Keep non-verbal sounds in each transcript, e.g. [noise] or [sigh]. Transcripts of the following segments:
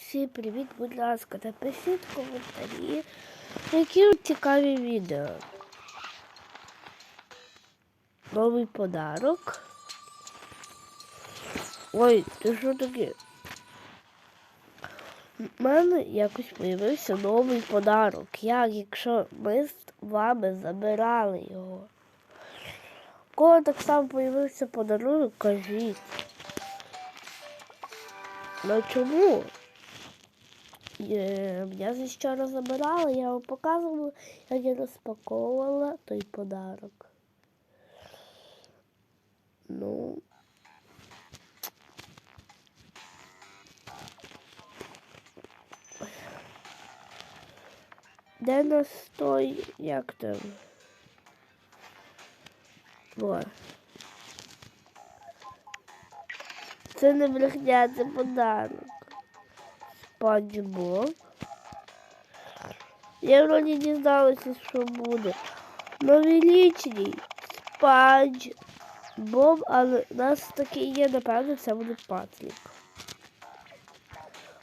Всім привіт, будь ласка, напишіть коментарі, які цікаві відео. Новий подарок. Ой, ти що таке? У мене якось появився новий подарок. Як якщо ми з вами забирали його. У Кого так само появився подарунок, кажіть. Ну чому? Е, Я зі вчора забирала, я вам показувала, як я розпаковувала той подарок. Ну. Де нас той, як там? Во. Це не брехня, це подарок. Спанч Боб. Я вроді дізналася, що буде. Новолічний спанч Боб, але у нас такий є, напевно, це буде патлік.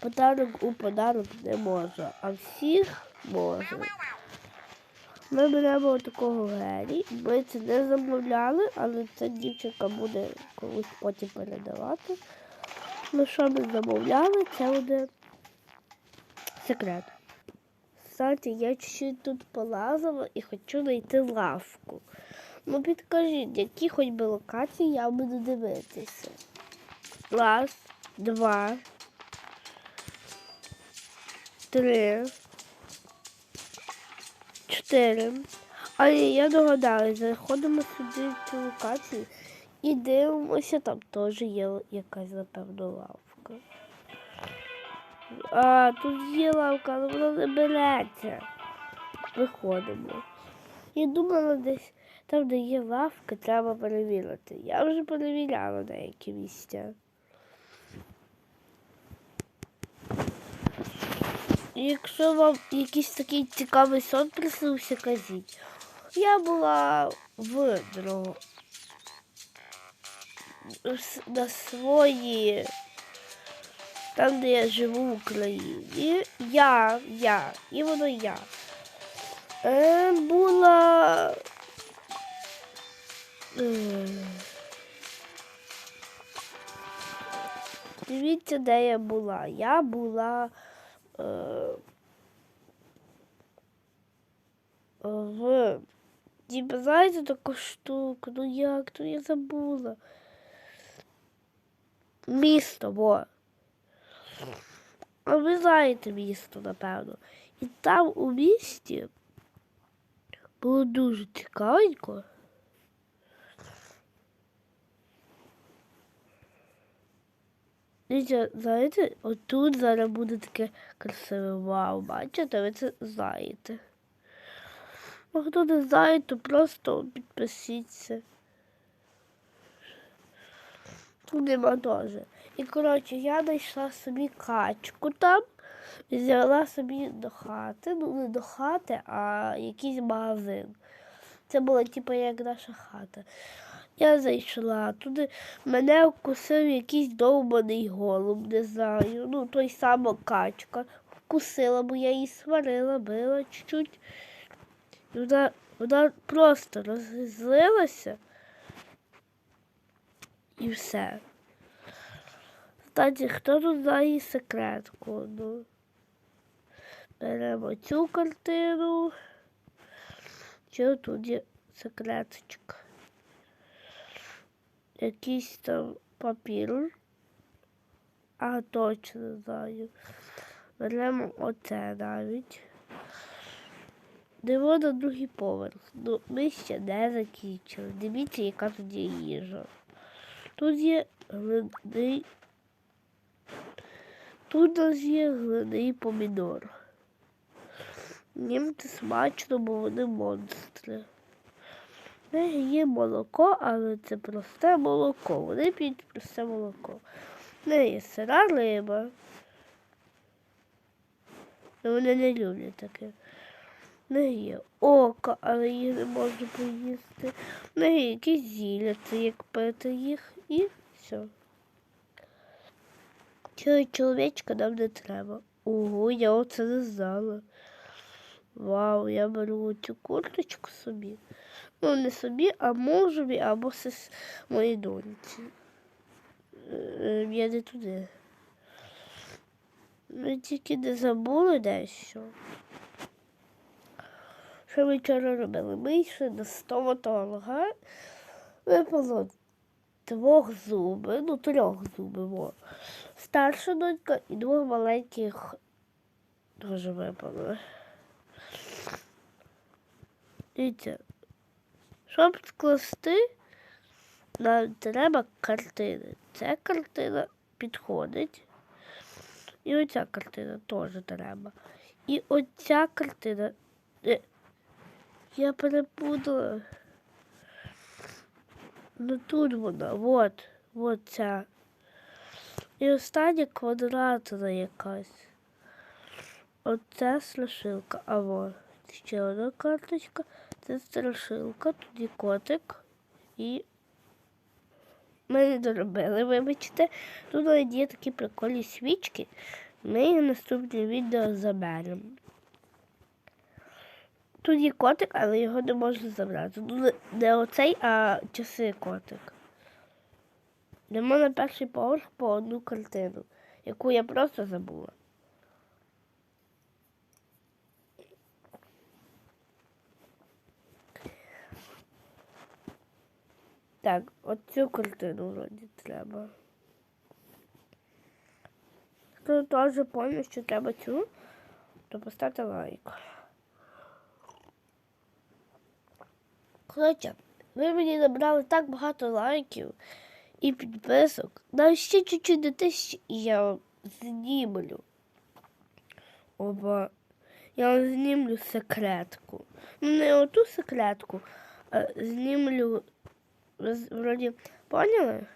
Подарок у подарок не може, а всіх може. Ми беремо такого Гері. Ми це не замовляли, але ця дівчинка буде комусь потім передавати. Ну що ми замовляли, це буде секрет. Кстати, я чуть-чуть тут полазила і хочу знайти лавку. Ну підкажіть, які хоч би локації я буду дивитися. Раз, два, три, чотири. А я догадалась, заходимо сюди в цю локацію і дивимося, там теж є якась, напевно, лавка. А, тут є лавка, але вона не береться. Виходимо. Я думала, десь там, де є лавка, треба перевірити. Я вже перевіряла деякі місця. Якщо вам якийсь такий цікавий сон приснився, кажіть. Я була в дро... с- на свої, там, де я живу в Україні. Я, я, і воно я. Е, була. Е, Дивіться, де я була. Я була е, в. Ніби знаєте таку штуку, ну як, то я забула. Місто, во. А ви знаєте місто, напевно. І там у місті було дуже цікавенько. Дивіться, знаєте, отут зараз буде таке красиве вау, бачите, ви це знаєте. А хто не знає, то просто підпишіться. Тут нема теж. І коротше, я знайшла собі качку там, взяла собі до хати, ну не до хати, а якийсь магазин. Це була типу як наша хата. Я зайшла, туди мене вкусив якийсь довбаний голуб, не знаю. Ну, той сама качка. Вкусила, бо я її сварила, била чуть-чуть. І вона, вона просто розізлилася. І все. Кстати, хто тут знає секретку? Ну, беремо цю картину. Що тут є секреточка? Якийсь там папір. А точно знаю. Беремо оце навіть. Йдемо на другий поверх. Ну, ми ще не закінчили. Дивіться, яка тут є їжа. Тут є глиний. Тут у нас є помідор. Це смачно, бо вони монстри. В них є молоко, але це просте молоко. Вони п'ють просте молоко. В них є сира риба. Ну, Вони не люблять таке. В них є око, але їх не можна поїсти. В них є якісь зілля, це як пити їх і все. Цього чоловічка нам не треба. Ого, я оце не знала. Вау, я беру цю курточку собі. Ну, не собі, а мужеві або сес... моїй доньці. Е, Я не туди. Ми тільки не забули дещо. Що ми вчора робили? Ми йшли до стоматолога, випало двох зуби, ну трьох зубів. Старша донька і двох маленьких теж випало. Дивіться, щоб скласти, нам треба картини. Ця картина підходить. І оця картина теж треба. І оця картина. Е, Я перепутала. Ну тут вона, от, от ця. І остання квадратна якась. Оце страшилка. А вот ще одна карточка. Це страшилка, тут котик і. Ми не доробили, вибачте. Тут є такі прикольні свічки. Ми їх наступне відео заберемо. Тут є котик, але його не можна забрати. Не оцей, а часи котик. Йдемо на перший поверх по одну картину, яку я просто забула. Так, оцю картину вроді треба. Хто теж пам'ятає, що треба цю, то поставте лайк. Коротше, ви мені набрали так багато лайків і підписок. На ще чуть-чуть до тисячі і я вам знімлю. Оба. Я вам знімлю секретку. Ну, не оту секретку, а знімлю. Ви вроді поняли?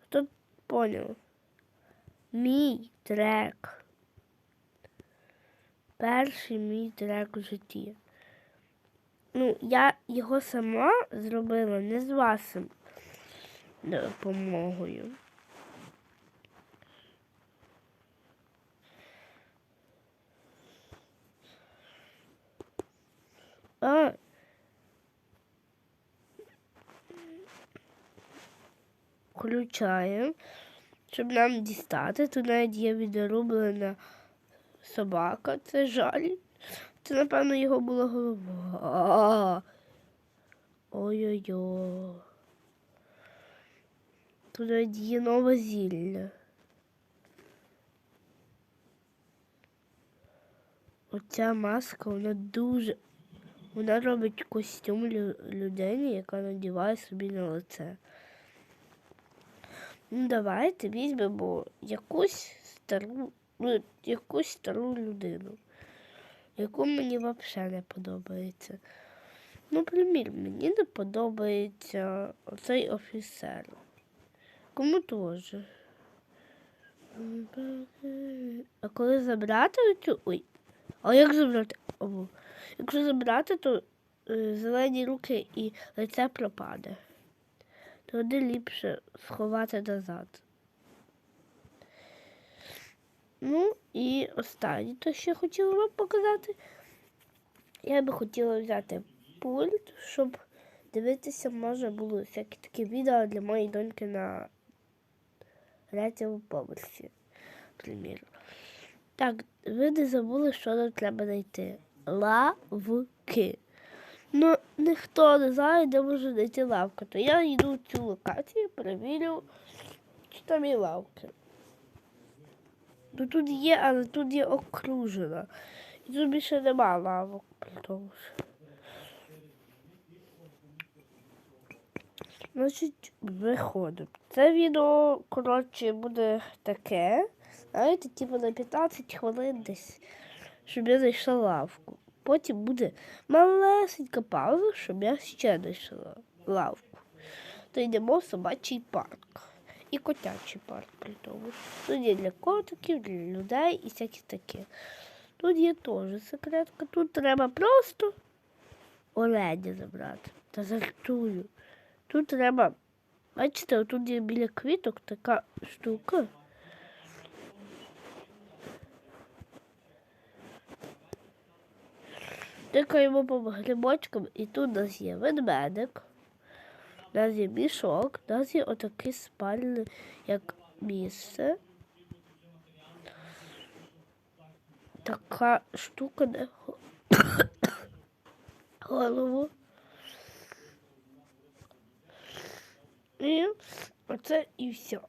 Хто поняв? Мій трек. Перший мій трек у житті. Ну, я його сама зробила не з вашим допомогою. А, включаємо, щоб нам дістати. Тут навіть є відрублена собака, це жаль. Це, напевно, його була голова. Ой-ой-ой. Тут є нове зілля. Оця маска, вона дуже. Вона робить костюм лю- людині, яка надіває собі на лице. Ну, давайте візьмемо якусь стару, ну, якусь стару людину, яку мені взагалі не подобається. Ну, примір, мені не подобається оцей офіцер. Кому теж. А коли забрати оцю. Ой. А як забрати? О, якщо забрати, то е, зелені руки і лице пропаде. Тоді ліпше сховати назад. Ну і останнє, то що я хотіла вам показати. Я би хотіла взяти пульт, щоб дивитися, може було всякі такі відео для моєї доньки на третьому поверсі, приміру. Так, ви не забули, що нам треба знайти. Лавки. Ну, ніхто не знає, де може знайти лавку. То я йду в цю локацію, перевірю, чи там є лавки. Ну тут є, але тут є окружена. І тут більше нема лавок, при тому. Значить, виходимо. Це відео, коротше, буде таке. Знаєте, типу на 15 хвилин десь, щоб я знайшла лавку. Потім буде малесенька пауза, щоб я ще знайшла лавку. То йдемо в собачий парк. І котячий парк при тому. Тут є для котиків, для людей і всякі таке. Тут є теж секретка. Тут треба просто оленя забрати. Та жартую. Тут треба, бачите, тут є біля квіток така штука. Тикаємо по грибочкам і тут у нас є ведмедик, у нас є мішок, у нас є отакий спальне, як місце. Така штука на [coughs] голову. І оце і все.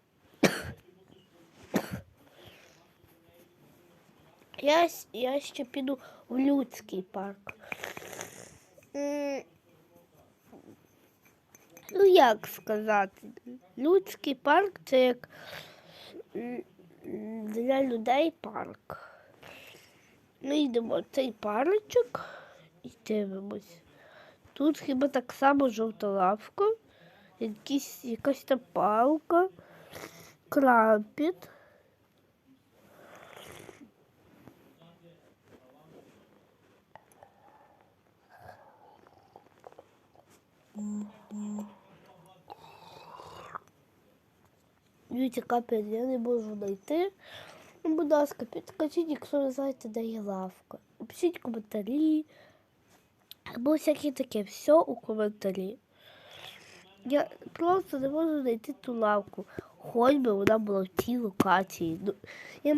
Я, я ще піду в людський парк. Ну, як сказати? Людський парк це як для людей парк. Ми йдемо в цей парочок і дивимось. Тут хіба так само жовта лавка, якісь, якась там палка, крампіт. Дивіться, капець, я не можу знайти. Ну, будь ласка, підкажіть, якщо ви знаєте, де є лавка. Напишіть коментарі. Або всяке таке, все у коментарі. Я просто не можу знайти ту лавку. Хоч би вона була в цій локації. Ну, я